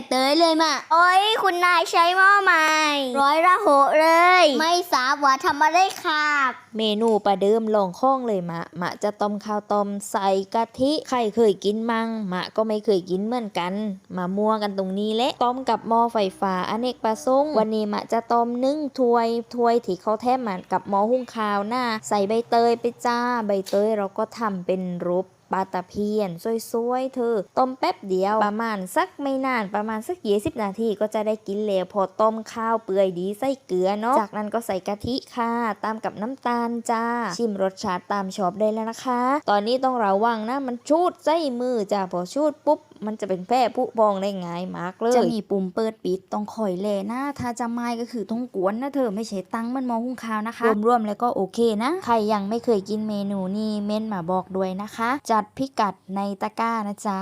บเตยเลยมาโอ้ยคุณนายใช้หม้อใหม่ ร้อยละโหเลย ไม่ทราบว่าทำมาได้ครับ เมนูประเดิมลองข้องเลยมะมะจะต้มข้าวต้มใส่กะทิใครเคยกินมั่งมะก็ไม่เคยกินเหมือนกัน มามั่วกันตรงนี้แหละต้มกับหม้อไฟฟ้าอเนกประสงค์วันนี้มะจะต้มนึ่งถ้วยถ้วยที่เขาแทบมากับหม้อหุงข้าวหน้า ใส่ใบเตยไปจ้า ใบเตยเราก็ทำเป็นรูป ปลาตะเพียนสวยๆเธอ ต้มแป๊บเดียวประมาณสักไม่นานประมาณสักยี่สิบนาทีก็จะได้กินแล้วพอต้มข้าวเปื่อยดีใส่เกลือเนาะจากนั้นก็ใส่กะทิค่ะ ตามกับน้ำตาลจ้า ชิมรสชาติตามชอบได้แล้วนะคะ ตอนนี้ต้องระวังนะมันชูดใส่มือจ้าพอชูดปุ๊บ มันจะเป็นแพร่ผุพองได้ง่ายมากเลย จะมีปุ่มเปิดปิดต้องคอยแลนะ ถ้าจะไม่ก็คือต้องกวนนะเธอไม่ใช่ตั้งมันมองหุงข้าวนะคะ รวมๆแล้วก็โอเคนะ ใครยังไม่เคยกินเมนูนี้เม้นมาบอกด้วยนะคะ จัดพิกัดในตะกร้านะจ๊ะ